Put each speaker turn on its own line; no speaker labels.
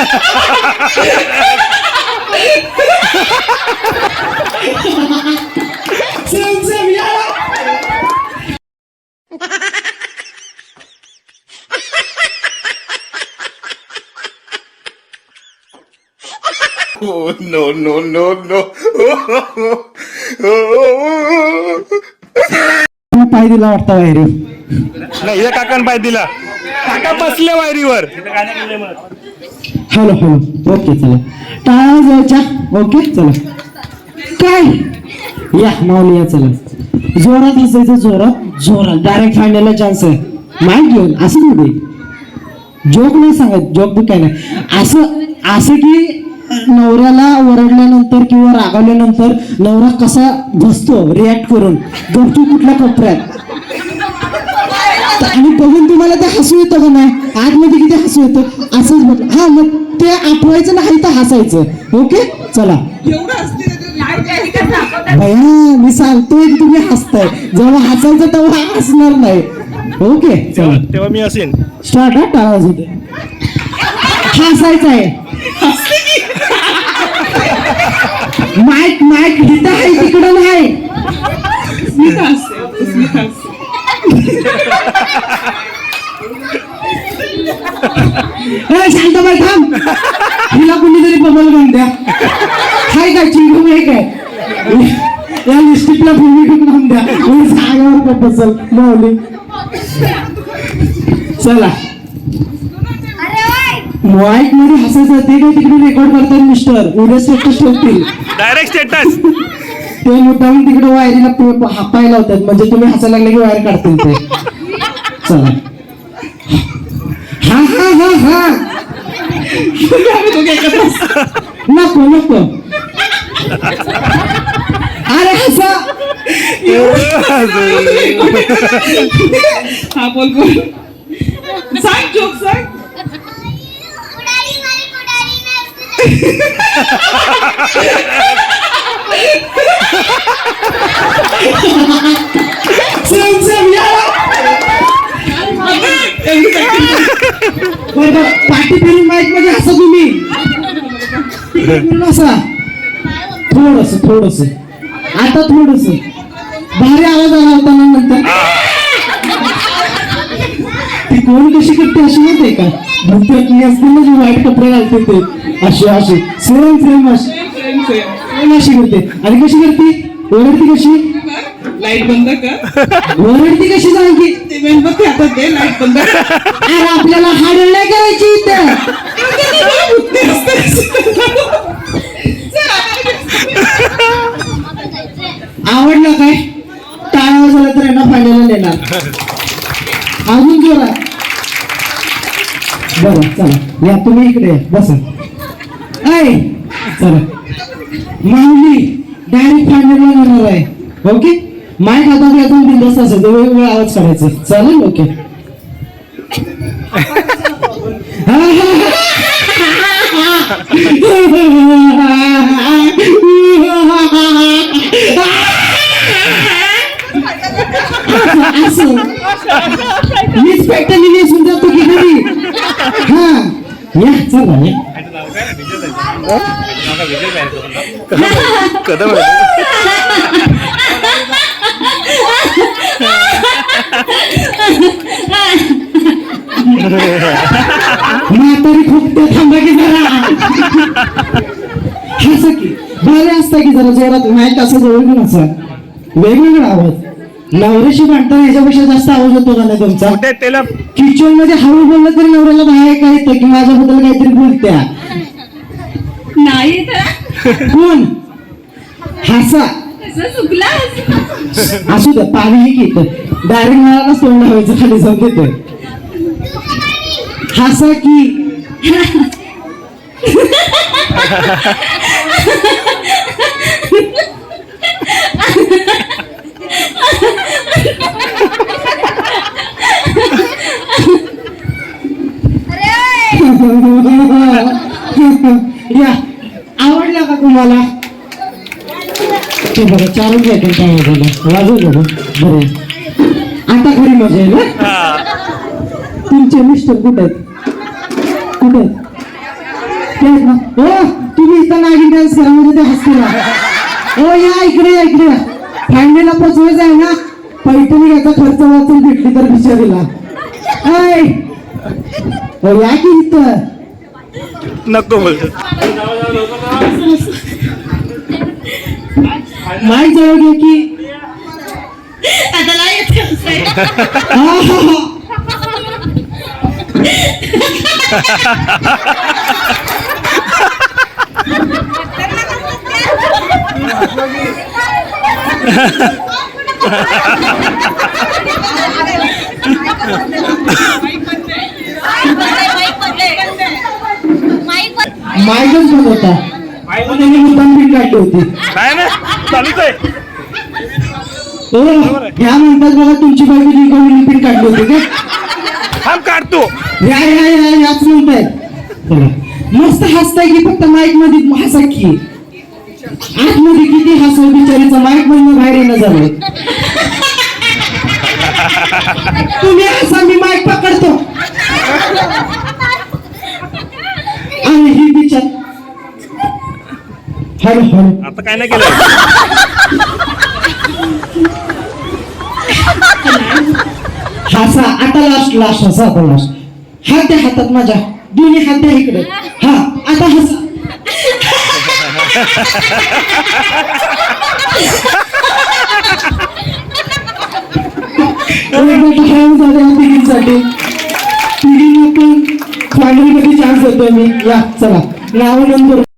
Oh, no, no, no, no.
पाय दिला वाटतं बाहेर
नाही या काकान पाय दिला. काका बसले वायरीवर.
Hello hello. ओके चला. टाळा जायच्या ओके चला. काय? या माऊली या चला. जोरात असायचं जोरात. जोरात. डायरेक्ट फायनलला चान्स आहे. माहीत घेऊन. असं थोडी जोक नाही सांगत. जोक बी काय नाही. असं असं की नवऱ्याला ओरडल्यानंतर किंवा रागावल्यानंतर नवरा कसा बसतो? रिॲक्ट करून. गपचूप कुठल्या कोपऱ्यात? आणि बघून तुम्हाला ते हसू येतं का नाही? आतमध्ये किती हसू येतं? असंच बघ हा मग ते आठवायचं नाही तर हसायचं. ओके चला. भया मी सांगतोय की तुम्ही हसताय. जेव्हा हसायचं तेव्हा हसणार नाही. ओके चला.
तेव्हा मी असेन
स्टार्ट हा? टाळा होते हसायचं आहे. माईक माईक इथं आहे तिकडं नाही. शांत बाई थांब. हिला कुणीतरी बबल गम द्या. हाय काय चिंगू आहे काय? या लिस्टिकला भूमी नाम द्या. मी बसल माऊली. चला. माईकमध्ये हसायचं ते काय तिकडे रेकॉर्ड करतात मिस्टर उद्या स्टेटस ठेवतील.
डायरेक्ट स्टेटस
ते मुद्दाम तिकडे वायरीला हापायला होतात. म्हणजे तुम्ही हसायला लागले की वायर काढतील ते. चला. हा हा हा हा नको नको अरे हसा
हा बोल बोल सांग जोक सांग
सेम सेम या पाठी फिरून माईकमध्ये हसा तुम्ही. हसा थोडस थोडस. आता थोडस. भारी आवाज आला होता ना नंतर. ती कोण कशी करते अशी माहितीये का? भूतकी असते ना जी वाईट कपडे घालते ते. अशी अशी. सेम सेम अशी. अशी करते. आणि कशी करते? ओरडती कशी?
लाइट बंद कर.
ओरडती कशी सांग की
ते मेणबत्ती हातात दे लाइट बंद
आपल्याला हाडळ नाही करायची इथं आवडलं काय टाळा झाला तर यांना फायनल अजून जोरात बरं चला. या तुम्ही इकडे या, बसा. ऐ चला. माऊली डायरेक्ट फायनल येणार आहे. ओके? माय खाता एकदम बिंदस्त असेल वेगवेगळा आवाज काढायचा चालेल ओके. हा, हा, हा. असं. मीच पेटली नेसून जातो की घरी हा. या चला या.
कदम
म्हातारी खूप थांबा की जरा. हसा की बरे असतं की जरा जोरात माईक असं जवळ घेऊन असा. वेगवेगळा आवाज. नवऱ्याशी भांडताना याच्यापेक्षा जास्त आवाज होतो का नाही तुमचा?
कुठे त्याला
किचनमध्ये हळू बोललं तरी नवऱ्याला बाहेर काय येतं की माझ्याबद्दल काहीतरी बोलत्या.
नाही तर.
कोण? हसा.
कसं चुकला
असू द्या पाणी की डायरेक्ट मला तोंड लावायचं खाली जाऊन देतं हसा की या आवडला का तुम्हाला ते बघा चालून घ्या त्यांच्या आवाजाला वाजवलं बरं. आता खरी मजा येईल हं?
हा.
तुमचे मिस्टर कुठे आहेत? कुठे आहेत? तेच ना? हो तुम्ही इथं नागिन डान्स करा म्हणजे ते हसतील हो या इकडे या इकडे. या फायनलला पोचवायचं आहे ना? पैठणी घ्यायचा खर्च वाचून भेटली तर बिचारीला ऐ, हो या की इथं?
नको बोलतो
माय जवळ घे की
आता नाही येत हसायला.
हा, हा, हा. होता त्यांनी मुद्दाम बिल काढली होती.
काय ना चालूच आहे.
हो ह्या म्हणतात बघा तुमची बायको रिकव्हरी पिन काढली होती का
थांब काढतो.
या या या याच म्हणताय चला. मस्त हसताय की फक्त माईकमध्ये हसा की आतमध्ये किती हसव बिचारीचं माईक मधनं बाहेर येणं झालं तुम्ही हसा मी माईक पकडतो.
आता काय नाही केलं
हसा आता लास्ट लास्ट हसा आता लास्ट हात द्या हातात माझ्या. दोन्ही हात द्या इकडे. हा आता हसा. चान्स देतोय मी. या चला. नाव नंबर